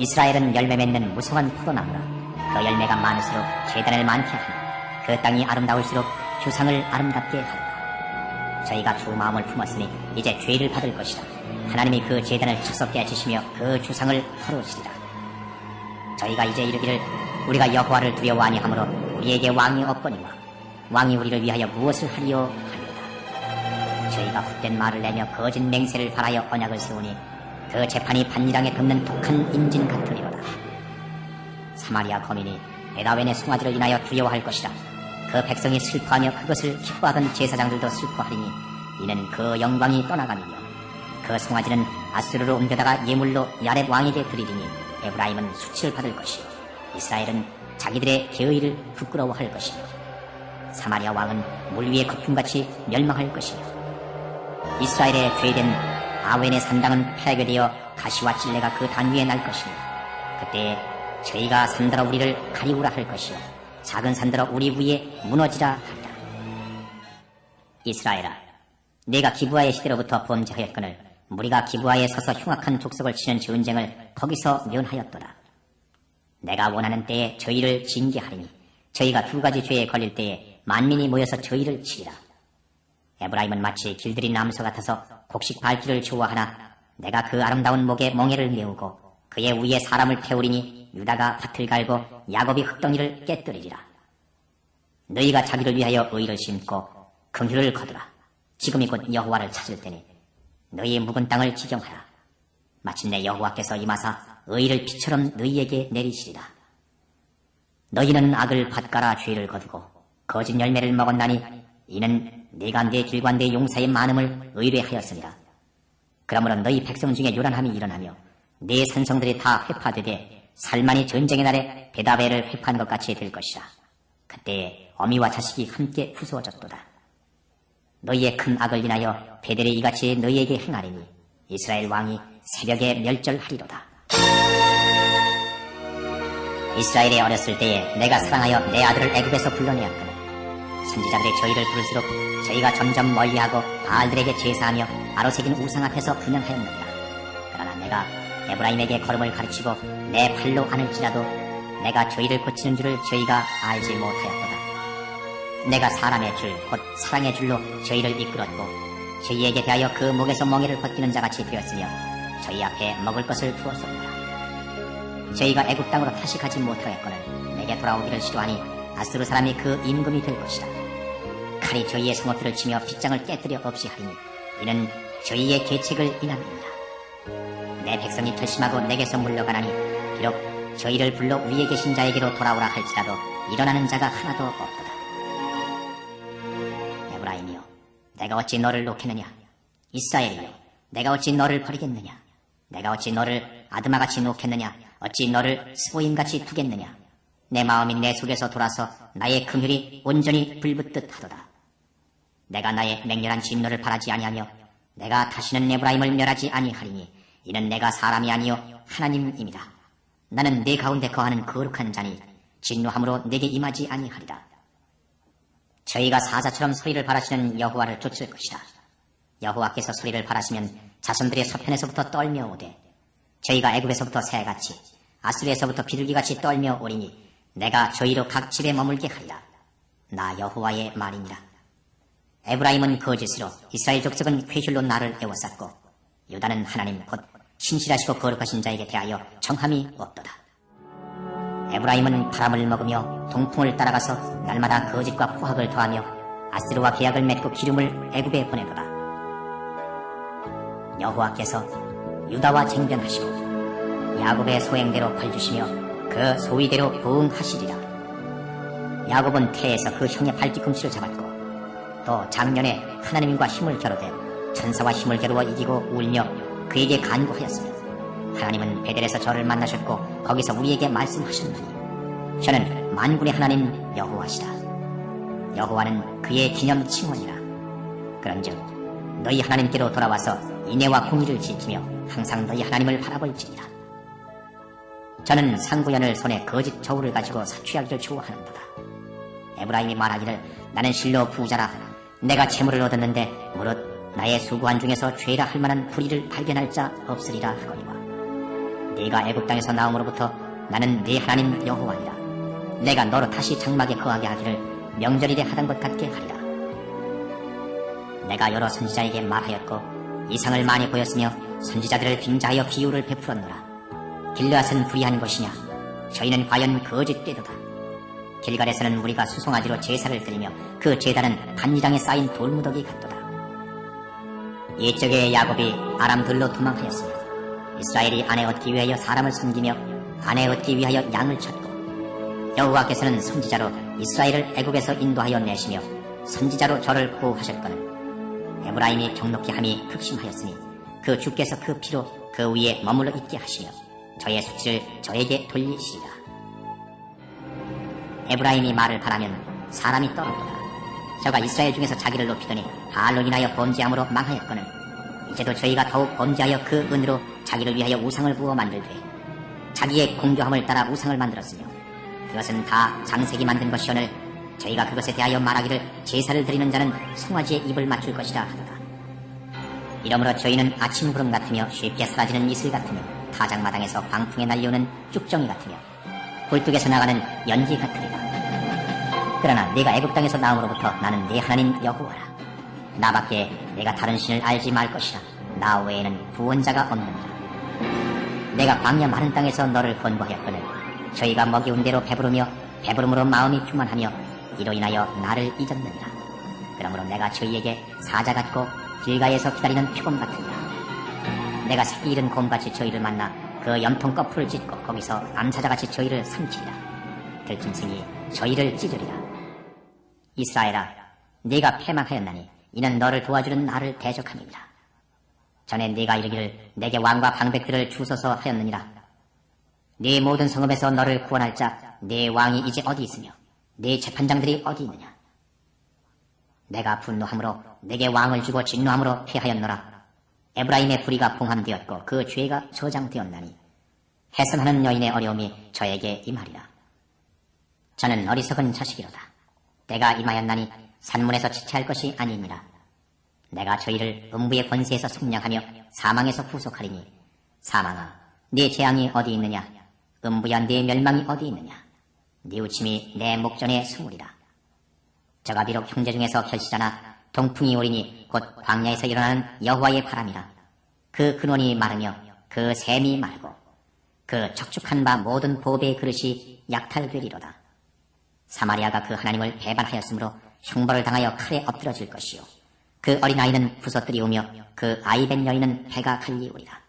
이스라엘은 열매 맺는 무성한 포도나무라. 그 열매가 많을수록 재단을 많게 하며 그 땅이 아름다울수록 주상을 아름답게 하리라. 저희가 두 마음을 품었으니 이제 죄를 받을 것이다. 하나님이 그 재단을 축석게 하시며 그 주상을 헐으시리라. 저희가 이제 이르기를 우리가 여호와를 두려워하니 하므로 우리에게 왕이 없거니와 왕이 우리를 위하여 무엇을 하리요? 하리로다 저희가 헛된 말을 내며 거짓 맹세를 바라여 언약을 세우니 그 재판이 반일항에 긋는 독한 인진 같으리로다. 사마리아 거민이 에다웬의 송아지를 인하여 두려워할 것이라 그 백성이 슬퍼하며 그것을 기뻐하던 제사장들도 슬퍼하리니 이는 그 영광이 떠나가니며 그 송아지는 아수르로 옮겨다가 예물로 야렙 왕에게 드리리니 에브라임은 수치를 받을 것이요 이스라엘은 자기들의 계의를 부끄러워할 것이며 사마리아 왕은 물 위의 거품같이 멸망할 것이며 이스라엘의 죄된 아웬의 산당은 폐괴되어 가시와 찔레가 그 단 위에 날 것이니 그때 저희가 산들어 우리를 가리우라 할 것이요. 작은 산들어 우리 위에 무너지라 하리라. 이스라엘아 내가 기부하의 시대로부터 범죄하였거늘 무리가 기부하에 서서 흉악한 족속을 치는 전쟁을 거기서 면하였도다. 내가 원하는 때에 저희를 징계하리니 저희가 두 가지 죄에 걸릴 때에 만민이 모여서 저희를 치리라 에브라임은 마치 길들인 남소 같아서 곡식 밟기를 좋아하나 내가 그 아름다운 목에 멍에를 메우고 그의 위에 사람을 태우리니 유다가 밭을 갈고 야곱이 흙덩이를 깨뜨리리라. 너희가 자기를 위하여 의를 심고 긍휼을 거두라. 지금이 곧 여호와를 찾을 때니 너희의 묵은 땅을 지경하라. 마침내 여호와께서 임하사 의를 비처럼 너희에게 내리시리라. 너희는 악을 밭가라 죄를 거두고 거짓 열매를 먹었나니 이는 네가 네 길과 네 용사의 많음을 의뢰하였습니다. 그러므로 너희 백성 중에 요란함이 일어나며 네 산성들이 다 회파되되 살만이 전쟁의 날에 베다베를 회파한 것 같이 될 것이라. 그때 어미와 자식이 함께 후수어졌도다. 너희의 큰 악을 인하여 베델이 이같이 너희에게 행하리니 이스라엘 왕이 새벽에 멸절하리로다. 이스라엘이 어렸을 때에 내가 사랑하여 내 아들을 애굽에서 불러내었거늘 선지자들이 저희를 부를수록 저희가 점점 멀리하고 바알들에게 제사하며 아로새긴 우상 앞에서 분양하였느니라. 그러나 내가 에브라임에게 걸음을 가르치고 내 팔로 안을지라도 내가 저희를 고치는 줄을 저희가 알지 못하였도다. 내가 사람의 줄, 곧 사랑의 줄로 저희를 이끌었고 저희에게 대하여 그 목에서 멍에를 벗기는 자같이 되었으며 저희 앞에 먹을 것을 부었었다. 저희가 애굽 땅으로 다시 가지 못하였거늘 내게 돌아오기를 시도하니 아수르 사람이 그 임금이 될 것이다. 칼이 저희의 성읍들을 치며 빗장을 깨뜨려 없이 하리니 이는 저희의 계책을 인함이니라. 내 백성이 결심하고 내게서 물러가나니 비록 저희를 불러 위에 계신 자에게로 돌아오라 할지라도 일어나는 자가 하나도 없도다. 에브라임이여, 내가 어찌 너를 놓겠느냐? 이스라엘이여, 내가 어찌 너를 버리겠느냐? 내가 어찌 너를 아드마같이 놓겠느냐? 어찌 너를 스보임같이 두겠느냐? 내 마음이 내 속에서 돌아서 나의 긍휼이 온전히 불붙듯 하도다. 내가 나의 맹렬한 진노를 바라지 아니하며 내가 다시는 에브라임을 멸하지 아니하리니 이는 내가 사람이 아니요 하나님입니다. 나는 내 가운데 거하는 거룩한 자니 진노함으로 내게 임하지 아니하리라. 저희가 사자처럼 소리를 바라시는 여호와를 쫓을 것이다. 여호와께서 소리를 바라시면 자손들의 서편에서부터 떨며 오되 저희가 애굽에서부터 새같이 아수르에서부터 비둘기같이 떨며 오리니 내가 저희로 각 집에 머물게 하리라. 나 여호와의 말이니라. 에브라임은 거짓으로 이스라엘 족속은 회줄로 나를 애워쌌고 유다는 하나님 곧 신실하시고 거룩하신 자에게 대하여 정함이 없도다. 에브라임은 바람을 먹으며 동풍을 따라가서 날마다 거짓과 포악을 더하며 아스르와 계약을 맺고 기름을 애굽에 보내도다. 여호와께서 유다와 쟁변하시고 야곱의 소행대로 벌주시며 그 소위대로 부응하시리라. 야곱은 태에서 그 형의 발뒤꿈치를 잡았고 또 작년에 하나님과 힘을 겨루되 천사와 힘을 겨루어 이기고 울며 그에게 간구하였으며 하나님은 베델에서 저를 만나셨고 거기서 우리에게 말씀하셨나니 저는 만군의 하나님 여호와시다 여호와는 그의 기념 칭원이라. 그런즉 너희 하나님께로 돌아와서 인애와 공의를 지키며 항상 너희 하나님을 바라볼지니라. 저는 상구연을 손에 거짓 저울을 가지고 사취하기를 좋아하는도다. 에브라임이 말하기를 나는 실로 부자라 내가 재물을 얻었는데 무릇 나의 수고한 중에서 죄라 할 만한 불의를 발견할 자 없으리라 하거니와 네가 애굽 땅에서 나옴으로부터 나는 네 하나님 여호와니라. 내가 너로 다시 장막에 거하게 하기를 명절일에 하던 것 같게 하리라. 내가 여러 선지자에게 말하였고 이상을 많이 보였으며 선지자들을 빙자하여 비유를 베풀었노라. 길르앗은 불의한 것이냐? 저희는 과연 거짓되도다. 길갈에서는 우리가 수송아지로 제사를 드리며 그 제단은 단지장에 쌓인 돌무더기 같도다. 이쪽에 야곱이 아람 들로 도망하였으며 이스라엘이 아내 얻기 위하여 사람을 섬기며 아내 얻기 위하여 양을 찾고 여호와께서는 선지자로 이스라엘을 애굽에서 인도하여 내시며 선지자로 저를 구하셨거늘 에브라임이 경록히 함이 극심하였으니 그 주께서 그 피로 그 위에 머물러 있게 하시며 저의 수치를 저에게 돌리시리라 에브라임이 말을 바라면 사람이 떨어지라 저가 이스라엘 중에서 자기를 높이더니 바알로 인하여 범죄함으로 망하였거늘 이제도 저희가 더욱 범죄하여 그 은으로 자기를 위하여 우상을 부어 만들되 자기의 공교함을 따라 우상을 만들었으며 그것은 다 장색이 만든 것이오늘 저희가 그것에 대하여 말하기를 제사를 드리는 자는 송아지의 입을 맞출 것이라 하더라 이러므로 저희는 아침 구름 같으며 쉽게 사라지는 이슬 같으며 타작마당에서 광풍에 날려오는 쭉정이 같으며 굴뚝에서 나가는 연기 같으리라. 그러나 네가 애굽 땅에서 나옴으로부터 나는 네 하나님 여호와라. 나밖에 내가 다른 신을 알지 말 것이라. 나 외에는 구원자가 없느니라. 내가 광야 마른 땅에서 너를 건보하였거늘 저희가 먹이온 대로 배부르며 배부름으로 마음이 충만하며 이로 인하여 나를 잊었느니라. 그러므로 내가 저희에게 사자 같고 길가에서 기다리는 표범 같으니라. 내가 새끼 잃은 곰같이 저희를 만나 그 염통 거풀을 찢고 거기서 암사자같이 저희를 삼키리라. 들짐승이 저희를 찢으리라. 이스라엘아 네가 패망하였나니 이는 너를 도와주는 나를 대적함이니라. 전에 네가 이르기를 내게 왕과 방백들을 주소서 하였느니라. 네 모든 성읍에서 너를 구원할 자 네 왕이 이제 어디 있으며 네 재판장들이 어디 있느냐? 내가 분노함으로 내게 왕을 주고 진노함으로 피하였노라 에브라임의 불의가 봉함되었고 그 죄가 저장되었나니 해선하는 여인의 어려움이 저에게 임하리라. 저는 어리석은 자식이로다. 때가 임하였나니 산문에서 지체할 것이 아니니라. 내가 저희를 음부의 권세에서 속량하며 사망에서 구속하리니 사망아 네 재앙이 어디 있느냐? 음부야 네 멸망이 어디 있느냐? 네 우침이 내 목전에 숨으리라. 저가 비록 형제 중에서 결시자나 동풍이 오리니 곧 광야에서 일어나는 여호와의 바람이라. 그 근원이 마르며 그 샘이 말고 그 적축한 바 모든 보배의 그릇이 약탈되리로다. 사마리아가 그 하나님을 배반하였으므로 형벌을 당하여 칼에 엎드러질 것이요. 그 어린아이는 부서뜨리우며 그 아이벤 여인은 배가 갈리우리라